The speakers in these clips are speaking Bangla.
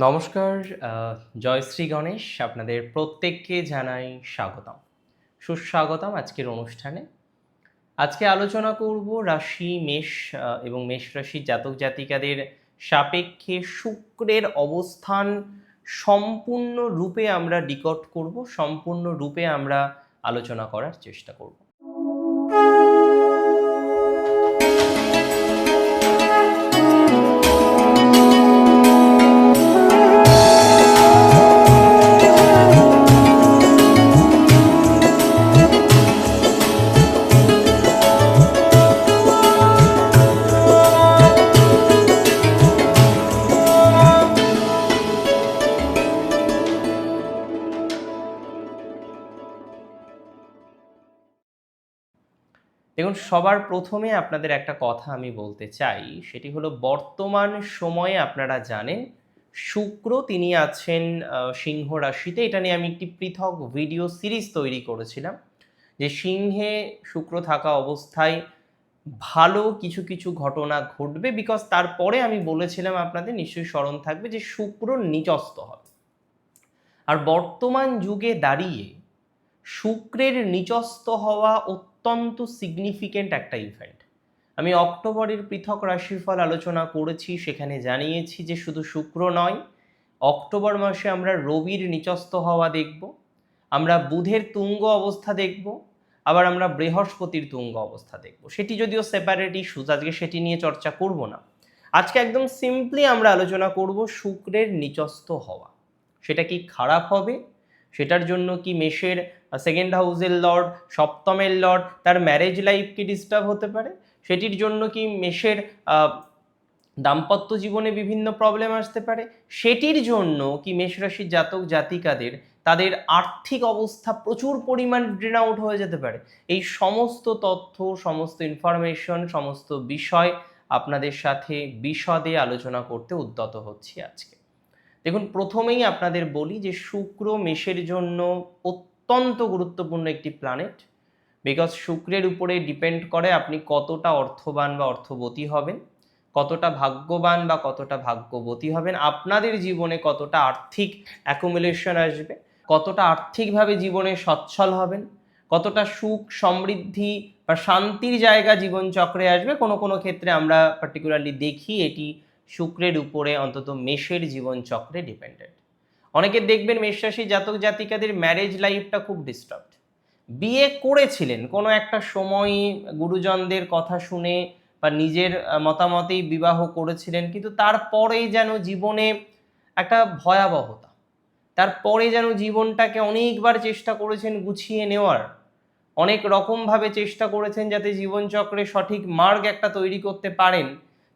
নমস্কার আহ, জয়শ্রী গণেশ আপনাদের প্রত্যেককে জানাই স্বাগতম। সুস্বাগতম আজকের অনুষ্ঠানে। আজকে আলোচনা করব রাশি মেষ এবং মেষ রাশির জাতক জাতিকাদের সাপেক্ষে শুক্রের অবস্থান সম্পূর্ণ রূপে আমরা ডিকট করব সম্পূর্ণ রূপে আমরা আলোচনা করার চেষ্টা করব। দেখুন সবার প্রথমে আপনাদের একটা কথা আমি বলতে চাই, সেটি হলো বর্তমান সময়ে আপনারা জানেন, শুক্র তিনি আছেন সিংহ রাশিতে। এটা নিয়ে আমি একটি পৃথক ভিডিও সিরিজ তৈরি করেছিলাম, যে সিংহে শুক্র থাকা অবস্থায় ভালো কিছু কিছু ঘটনা ঘটবে বিকজ তারপরে আমি বলেছিলাম আপনাদের, নিশ্চয়ই স্মরণ থাকবে যে শুক্র নিচস্ত হবে। আর বর্তমান যুগে দাঁড়িয়ে শুক্রের নিচস্ত হওয়া অত্যন্ত সিগনিফিকেন্ট একটা ইভেন্ট আমি অক্টোবরের পৃথক রাশিফল আলোচনা করেছি, সেখানে জানিয়েছি যে শুধু শুক্র নয়, অক্টোবর মাসে আমরা রবির নিচস্ত হওয়া দেখব, আমরা বুধের তুঙ্গ অবস্থা দেখব, আবার আমরা বৃহস্পতির তুঙ্গ অবস্থা দেখব। সেটি যদিও সেপারেট ইস্যুজ আজকে সেটি নিয়ে চর্চা করব না। আজকে একদম সিম্পলি আমরা আলোচনা করব শুক্রের নিচস্ত হওয়া। সেটা কি খারাপ হবে? সেটার জন্য কি মেষের সেকেন্ড হাউসের লর্ড সপ্তমের লর্ড তার ম্যারেজ লাইফ কি ডিস্টার্ব হতে পারে? সেটির জন্য কি মেষের দাম্পত্য জীবনে বিভিন্ন প্রবলেম আসতে পারে? সেটির জন্য কি মেষরাশির জাতক জাতিকাদের তাদের আর্থিক অবস্থা প্রচুর পরিমাণ ড্রেন আউট হয়ে যেতে পারে। এই সমস্ত তথ্য, সমস্ত ইনফরমেশন সমস্ত বিষয় আপনাদের সাথে বিশদে আলোচনা করতে উদ্যত হচ্ছি আজকে। দেখুন, প্রথমেই আপনাদের বলি যে শুক্র মেষের জন্য অত্যন্ত গুরুত্বপূর্ণ একটি প্ল্যানেট বিকজ শুক্রের উপরে ডিপেন্ড করে আপনি কতটা অর্থবান বা অর্থবতী হবেন, কতটা ভাগ্যবান বা কতটা ভাগ্যবতী হবেন, আপনাদের জীবনে কতটা আর্থিক অ্যাকুমুলেশন আসবে, কতটা আর্থিকভাবে জীবনে সচ্ছল হবেন, কতটা সুখ, সমৃদ্ধি বা শান্তির জায়গা জীবনচক্রে আসবে, কোনো কোনো ক্ষেত্রে আমরা পার্টিকুলারলি দেখি এটি শুক্রের উপরে অন্তত মেষের জীবন চক্রে ডিপেন্ডেন্ট অনেকে দেখবেন মেষ রাশি জাতক জাতিকাদের ম্যারেজ লাইফটা খুব ডিস্টার্বড বিয়ে করেছিলেন, কোনো একটা সময় গুরুজনদের কথা শুনে বা নিজের মতামতেই বিবাহ করেছিলেন, কিন্তু তারপরেই যেন জীবনে একটা ভয়াবহতা। তারপরে যেন জীবনটাকে অনেকবার চেষ্টা করেছেন গুছিয়ে নেওয়ার। অনেক রকমভাবে চেষ্টা করেছেন যাতে জীবনচক্রে সঠিক মার্গ একটা তৈরি করতে পারেন।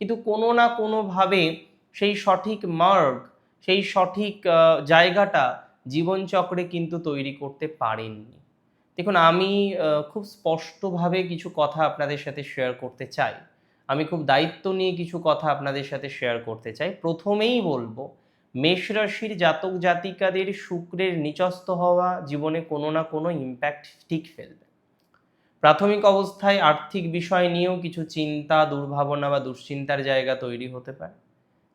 কিন্তু কোনো না কোনোভাবে সেই সঠিক মার্গ, সেই সঠিক জায়গাটা জীবনচক্রে কিন্তু তৈরি করতে পারেননি। দেখুন, আমি খুব স্পষ্টভাবে কিছু কথা আপনাদের সাথে শেয়ার করতে চাই। আমি খুব দায়িত্ব নিয়ে কিছু কথা আপনাদের সাথে শেয়ার করতে চাই। প্রথমেই বলব, মেষ রাশির জাতক জাতিকাদের শুক্রের নিচস্ত হওয়া জীবনে কোনো না কোনো ইম্প্যাক্ট ঠিক ফেলবে। প্রাথমিক অবস্থায় আর্থিক বিষয় নিয়েও কিছু চিন্তা, দুর্ভাবনা বা দুশ্চিন্তার জায়গা তৈরি হতে পারে।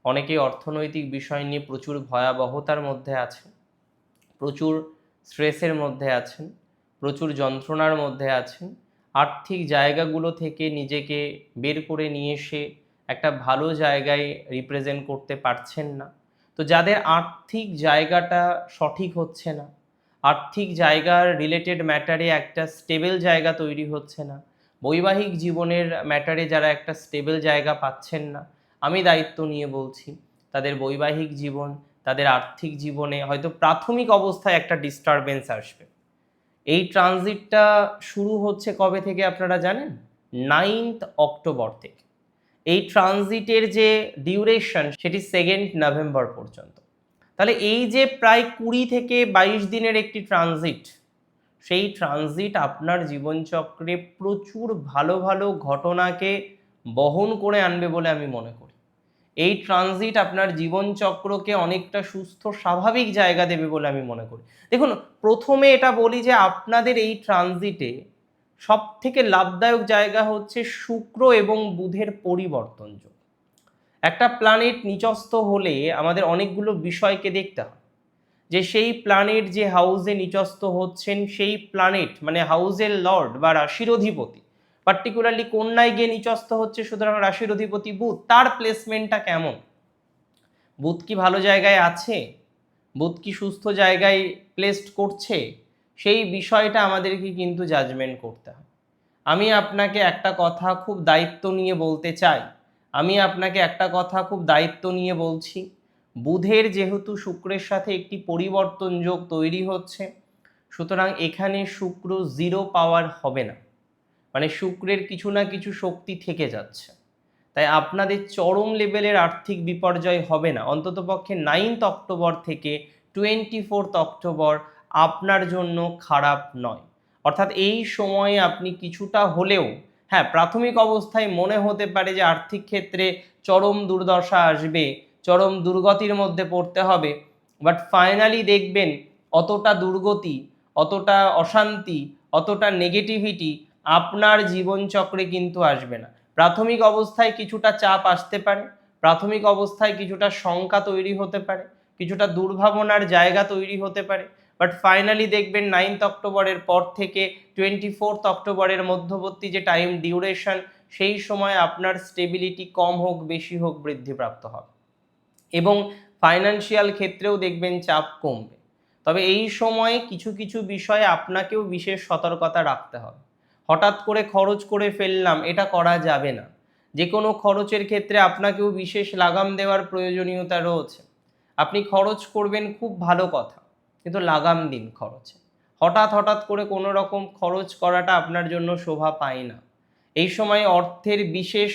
অনেকে অর্থনৈতিক বিষয় নিয়ে প্রচুর ভয়াবহতার মধ্যে আছেন, প্রচুর স্ট্রেসের মধ্যে আছেন, প্রচুর যন্ত্রণার মধ্যে আছেন। আর্থিক জায়গাগুলো থেকে নিজেকে বের করে নিয়ে এসে একটা ভালো জায়গায় রিপ্রেজেন্ট করতে পারছেন না। তো যাদের আর্থিক জায়গাটা সঠিক হচ্ছে না আর্থিক জায়গার রিলেটেড ম্যাটারে একটা স্টেবল জায়গা তৈরি হচ্ছে না। বৈবাহিক জীবনের ম্যাটারে যারা একটা স্টেবল জায়গা পাচ্ছেন না, আমি দায়িত্ব নিয়ে বলছি, তাদের বৈবাহিক জীবন, তাদের আর্থিক জীবনে হয়তো প্রাথমিক অবস্থায় একটা ডিস্টারবেন্স আসবে। এই ট্রানজিটটা শুরু হচ্ছে কবে থেকে আপনারা জানেন? নাইনথ অক্টোবর থেকে। এই ট্রানজিটের যে ডিউরেশন সেটি সেকেন্ড নভেম্বর পর্যন্ত। তাহলে এই যে প্রায় কুড়ি থেকে বাইশ দিনের একটি ট্রানজিট সেই ট্রানজিট আপনার জীবনচক্রে প্রচুর ভালো ভালো ঘটনাকে বহন করে আনবে বলে আমি মনে করি। এই ট্রানজিট আপনার জীবনচক্রকে অনেকটা সুস্থ, স্বাভাবিক জায়গা দেবে বলে আমি মনে করি। দেখুন, প্রথমে এটা বলি যে আপনাদের এই ট্রানজিটে সব থেকে লাভদায়ক জায়গা হচ্ছে শুক্র এবং বুধের পরিবর্তন যোগ। একটা প্ল্যানেট নিচস্থ হলে আমাদের অনেকগুলো বিষয়কে দেখতে হয়। যে সেই প্ল্যানেট যে হাউসে নিচস্থ হচ্ছেন, সেই প্ল্যানেট মানে হাউসের লর্ড বা রাশির অধিপতি পার্টিকুলারলি কন্যায় গিয়ে নিচস্থ হচ্ছে সুতরাং রাশির অধিপতি বুধ, তার প্লেসমেন্টটা কেমন? বুধ কি ভালো জায়গায় আছে? বুধ কি সুস্থ জায়গায় প্লেসড করছে? সেই বিষয়টা আমাদেরকে কিন্তু জাজমেন্ট করতে হয়। আমি আপনাকে একটা কথা খুব দায়িত্ব নিয়ে বলতে চাই। আমি আপনাকে একটা কথা খুব দায়িত্ব নিয়ে বলছি। বুধের যেহেতু শুক্রের সাথে একটি পরিবর্তন যোগ তৈরি হচ্ছে, সুতরাং এখানে শুক্র জিরো পাওয়ার হবে না। মানে শুক্রের কিছু না কিছু শক্তি থেকে যাচ্ছে। তাই আপনাদের চরম লেভেলের আর্থিক বিপর্যয় হবে না। অন্ততপক্ষে নাইনথ অক্টোবর থেকে টোয়েন্টি ফোর্থ অক্টোবর আপনার জন্য খারাপ নয়। অর্থাৎ এই সময়ে আপনি কিছুটা হলেও হ্যাঁ প্রাথমিক অবস্থায় মনে হতে পারে যে আর্থিক ক্ষেত্রে চরম দুর্দশা আসবে, চরম দুর্গতির মধ্যে পড়তে হবে। বাট ফাইনালি দেখবেন অতটা দুর্গতি, অতটা অশান্তি, অতটা নেগেটিভিটি আপনার জীবনচক্রে কিন্তু আসবে না। প্রাথমিক অবস্থায় কিছুটা চাপ আসতে পারে, প্রাথমিক অবস্থায় কিছুটা শঙ্কা তৈরি হতে পারে, কিছুটা দুর্ভাবনার জায়গা তৈরি হতে পারে বাট ফাইনালি দেখবেন নাইনথ অক্টোবরের পর থেকে টোয়েন্টি ফোর্থ অক্টোবরের মধ্যবর্তী যে টাইম ডিউরেশন সেই সময় আপনার স্টেবিলিটি কম হোক, বেশি হোক, বৃদ্ধিপ্রাপ্ত হবে। এবং ফাইনান্সিয়াল ক্ষেত্রেও দেখবেন চাপ কমবে। তবে এই সময়ে কিছু কিছু বিষয়ে আপনাকেও বিশেষ সতর্কতা রাখতে হবে। হঠাৎ করে খরচ করে ফেললাম, এটা করা যাবে না। যে কোনো খরচের ক্ষেত্রে আপনাকেও বিশেষ লাগাম দেওয়ার প্রয়োজনীয়তা রয়েছে। আপনি খরচ করবেন খুব ভালো কথা। কিন্তু লাগাম দিন খরচে। হঠাৎ হঠাৎ করে কোনো রকম খরচ করাটা আপনার জন্য শোভা পায় না। এই সময় অর্থের বিশেষ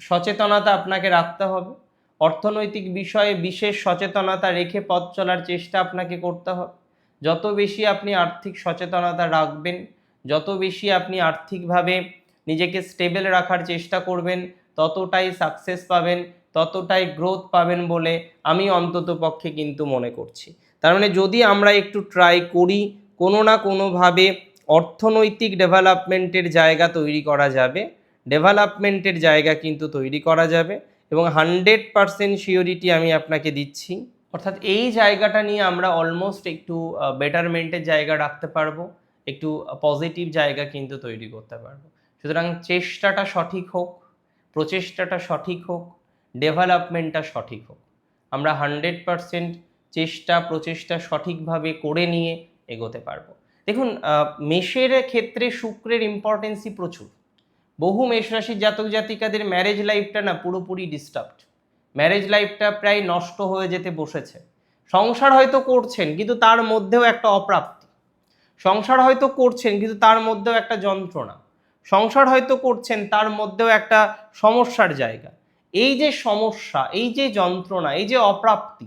সচেতনতা আপনাকে রাখতে হবে। অর্থনৈতিক বিষয়ে বিশেষ সচেতনতা রেখে পথ চলার চেষ্টা আপনাকে করতে হবে। যত বেশি আপনি আর্থিক সচেতনতা রাখবেন, যত বেশি আপনি আর্থিকভাবে নিজেকে স্টেবল রাখার চেষ্টা করবেন, ততটাই সাকসেস পাবেন। ততটাই গ্রোথ পাবেন বলে আমি অন্তত পক্ষে কিন্তু মনে করছি। তার মানে যদি আমরা একটু ট্রাই করি, কোনো না কোনোভাবে অর্থনৈতিক ডেভেলপমেন্টের জায়গা তৈরি করা যাবে। ডেভেলপমেন্টের জায়গা কিন্তু তৈরি করা যাবে এবং হান্ড্রেড পারসেন্ট শিওরিটি আমি আপনাকে দিচ্ছি। অর্থাৎ এই জায়গাটা নিয়ে আমরা অলমোস্ট একটু বেটারমেন্টের জায়গা রাখতে পারব, একটু পজিটিভ জায়গা কিন্তু তৈরি করতে পারব। সুতরাং চেষ্টাটা সঠিক হোক, প্রচেষ্টাটা সঠিক হোক ডেভেলপমেন্টটা সঠিক হোক। আমরা হান্ড্রেড পারসেন্ট চেষ্টা, প্রচেষ্টা সঠিকভাবে করে নিয়ে এগোতে পারব। দেখুন মেষের ক্ষেত্রে শুক্রের ইম্পর্টেন্সই প্রচুর। বহু মেষ রাশির জাতক জাতিকাদের ম্যারেজ লাইফটা না পুরোপুরি ডিস্টার্বড ম্যারেজ লাইফটা প্রায় নষ্ট হয়ে যেতে বসেছে। সংসার হয়তো করছেন, কিন্তু তার মধ্যেও একটা অপ্রাপ্তি। সংসার হয়তো করছেন, কিন্তু তার মধ্যেও একটা যন্ত্রণা। সংসার হয়তো করছেন, তার মধ্যেও একটা সমস্যার জায়গা। এই যে সমস্যা, এই যে যন্ত্রণা, এই যে অপ্রাপ্তি,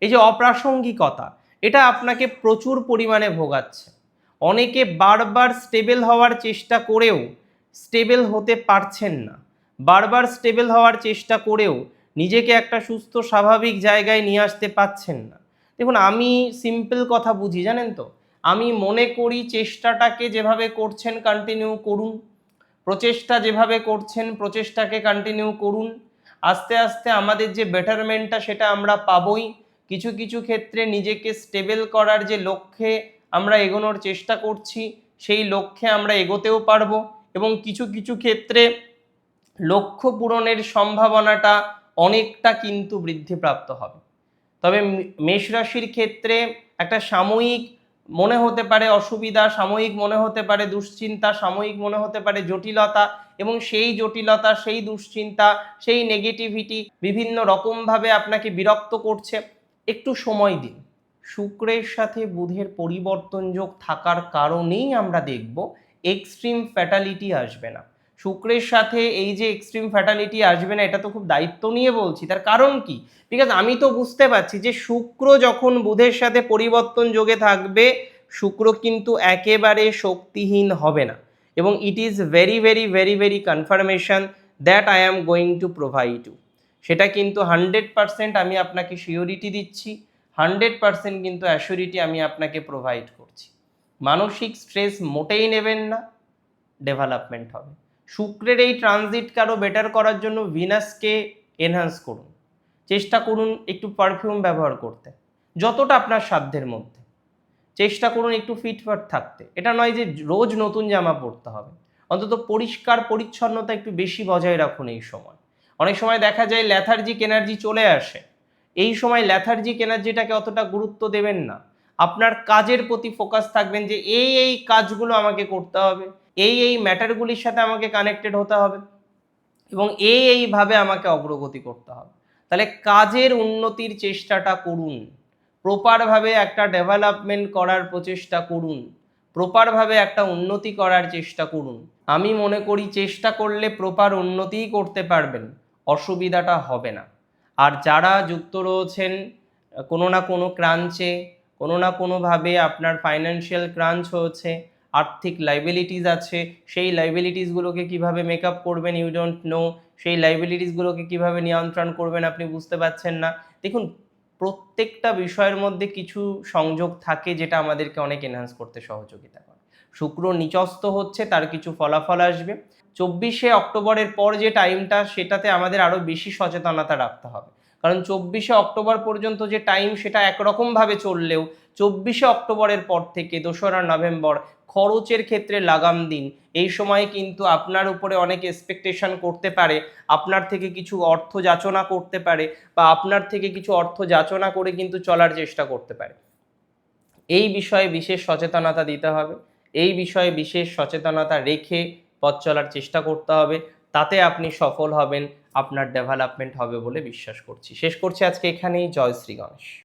এই যে অপ্রাসঙ্গিকতা, এটা আপনাকে প্রচুর পরিমাণে ভোগাচ্ছে। অনেকে বারবার স্টেবল হওয়ার চেষ্টা করেও স্টেবল হতে পারছেন না। বারবার স্টেবল হওয়ার চেষ্টা করেও নিজেকে একটা সুস্থ, স্বাভাবিক জায়গায় নিয়ে আসতে পাচ্ছেন না। দেখুন, আমি সিম্পল কথা বুঝি, জানেন তো? আমি মনে করি চেষ্টাটাকে যেভাবে করছেন কন্টিনিউ করুন। প্রচেষ্টা যেভাবে করছেন, প্রচেষ্টাকে কন্টিনিউ করুন। আস্তে আস্তে আমাদের যে বেটারমেন্টটা সেটা আমরা পাবই। কিছু কিছু ক্ষেত্রে নিজেকে স্টেবল করার যে লক্ষ্যে আমরা এগোনোর চেষ্টা করছি, সেই লক্ষ্যে আমরা এগোতেও পারব এবং কিছু কিছু ক্ষেত্রে লক্ষ্য পূরণের সম্ভাবনাটা অনেকটা কিন্তু বৃদ্ধিপ্রাপ্ত হবে। তবে মেষ রাশির ক্ষেত্রে একটা সাময়িক মনে হতে পারে অসুবিধা, সাময়িক মনে হতে পারে দুশ্চিন্তা, সাময়িক মনে হতে পারে জটিলতা এবং সেই জটিলতা, সেই দুশ্চিন্তা, সেই নেগেটিভিটি বিভিন্ন রকমভাবে আপনাকে বিরক্ত করছে। একটু সময় দিন। শুক্রের সাথে বুধের পরিবর্তন যোগ থাকার কারণেই আমরা দেখব এক্সট্রিম ফ্যাটালিটি আসবে না। শুক্রের সাথে এই যে এক্সট্রিম ফ্যাটালিটি আসবে না, এটা তো খুব দায়িত্ব নিয়ে বলছি। তার কারণ কি? বিকজ আমি তো বুঝতে পারছি যে শুক্র যখন বুধের সাথে পরিবর্তন যোগে থাকবে, শুক্র কিন্তু একেবারে শক্তিহীন হবে না। এবং it is very very very very confirmation that I am going to provide you সেটা কিন্তু হান্ড্রেড পারসেন্ট আমি আপনাকে শিওরিটি দিচ্ছি হান্ড্রেড পারসেন্ট কিন্তু অ্যাসিউরিটি আমি আপনাকে প্রোভাইড করছি। মানসিক স্ট্রেস মোটেই নেবেন না ডেভেলপমেন্ট হবে। শুক্রের এই ট্রানজিটকে আরও বেটার করার জন্য ভিনাসকে এনহান্স করুন। চেষ্টা করুন একটু পারফিউম ব্যবহার করতে, যতটা আপনার সাধ্যের মধ্যে। চেষ্টা করুন একটু ফিটফাট থাকতে। এটা নয় যে রোজ নতুন জামা পরতে হবে, অন্তত পরিষ্কার পরিচ্ছন্নতা একটু বেশি বজায় রাখুন এই সময়। অনেক সময় দেখা যায় ল্যাথার্জিক এনার্জি চলে আসে। এই সময় ল্যাথার্জিক এনার্জিটাকে অতটা গুরুত্ব দেবেন না। আপনার কাজের প্রতি ফোকাস থাকবেন যে এই এই কাজগুলো আমাকে করতে হবে এই এই ম্যাটারগুলির সাথে আমাকে কানেক্টেড হতে হবে এবং এই এইভাবে আমাকে অগ্রগতি করতে হবে। তাহলে কাজের উন্নতির চেষ্টাটা করুন প্রপারভাবে একটা ডেভেলপমেন্ট করার প্রচেষ্টা করুন প্রপারভাবে একটা উন্নতি করার চেষ্টা করুন। আমি মনে করি চেষ্টা করলে প্রপার উন্নতিই করতে পারবেন, অসুবিধাটা হবে না। আর যারা যুক্ত রয়েছেন, কোনো না কোনো ক্রাঞ্চে, কোনো না কোনোভাবে আপনার ফাইন্যান্সিয়াল ক্রাঞ্চ হয়েছে আর্থিক লাইবিলিটিস আছে, সেই লাইবিলিটিসগুলোকে কীভাবে মেকআপ করবেন ইউ ডোন্ট নো সেই লাইবিলিটিসগুলোকে কীভাবে নিয়ন্ত্রণ করবেন আপনি বুঝতে পারছেন না। দেখুন, প্রত্যেকটা বিষয়ের মধ্যে কিছু সংযোগ থাকে যেটা আমাদেরকে অনেক এনহান্স করতে সহযোগিতা করে। শুক্র নিচস্ত হচ্ছে, তার কিছু ফলাফল আসবে। চব্বিশে অক্টোবরের পর যে টাইমটা সেটাতে আমাদের আরও বেশি সচেতনতা রাখতে হবে। কারণ চব্বিশে অক্টোবর পর্যন্ত যে টাইম সেটা একরকমভাবে চললেও চব্বিশে অক্টোবরের পর থেকে দোসরা নভেম্বর খরচের ক্ষেত্রে লাগাম দিন। এই সময়ে কিন্তু আপনার উপরে অনেক এক্সপেকটেশন করতে পারে, আপনার থেকে কিছু অর্থ যাচনা করতে পারে বা আপনার থেকে কিছু অর্থ যাচনা করে কিন্তু চলার চেষ্টা করতে পারে। এই বিষয়ে বিশেষ সচেতনতা দিতে হবে, এই বিষয়ে বিশেষ সচেতনতা রেখে পথ চলার চেষ্টা করতে হবে, তাতে আপনি সফল হবেন। আপনার ডেভেলপমেন্ট হবে বলে বিশ্বাস করছি। শেষ করছি আজকে এখানেই। জয় শ্রী গণেশ।